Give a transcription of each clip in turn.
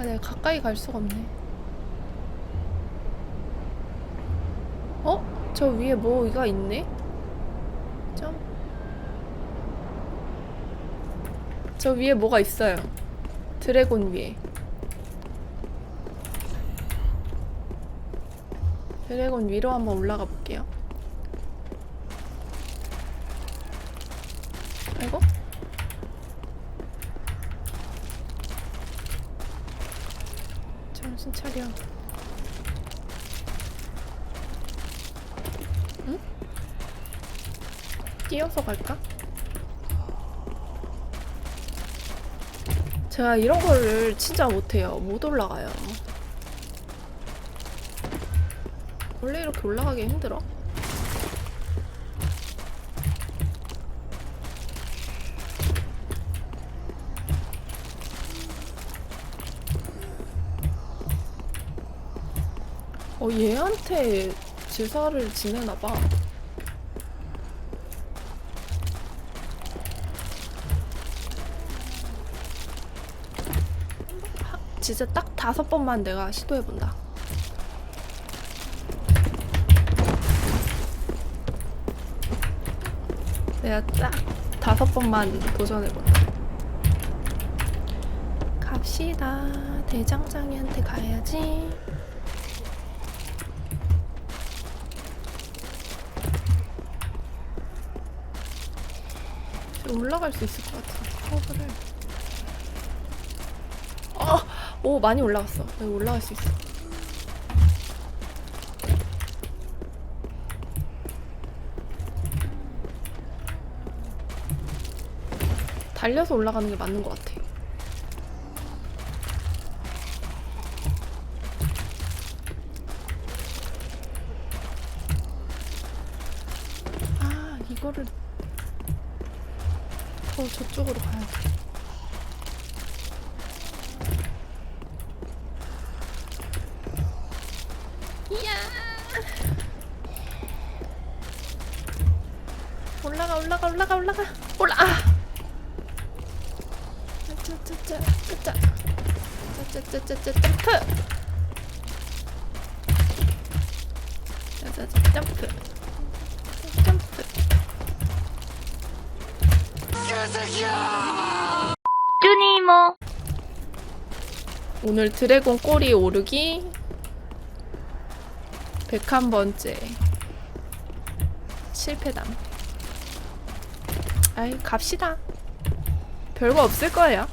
아, 내가 가까이 갈 수가 없네. 어? 저 위에 뭐가 있네? 점. 저 위에 뭐가 있어요. 드래곤 위에. 드래곤 위로 한번 올라가 볼게요. 아이고. 정신 차려. 응? 뛰어서 갈까? 제가 이런 거를 진짜 못해요. 못 올라가요. 원래 이렇게 올라가기 힘들어? 어, 얘한테 제사를 지내나봐. 진짜 딱 다섯 번만 내가 시도해본다. 내가 딱 다섯 번만 도전해본다. 갑시다. 대장장이한테 가야지. 올라갈 수 있을 것 같아. 커브를. 어! 오, 많이 올라갔어. 여기 올라갈 수 있어. 달려서 올라가는 게 맞는 것 같아. 아, 이거를 더 저쪽으로 가야 돼. 이야! 올라가, 올라가, 올라가, 올라가! 올라! 아! 짜짜짜짜, 짜짜. 짜짜짜짜짜, 점프! 점프. 점프. 쭈니모. 오늘 드래곤 꼬리 오르기 101번째 실패담. 아이 갑시다. 별거 없을 거예요.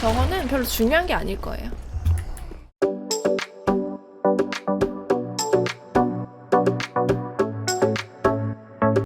저거는 별로 중요한 게 아닐 거예요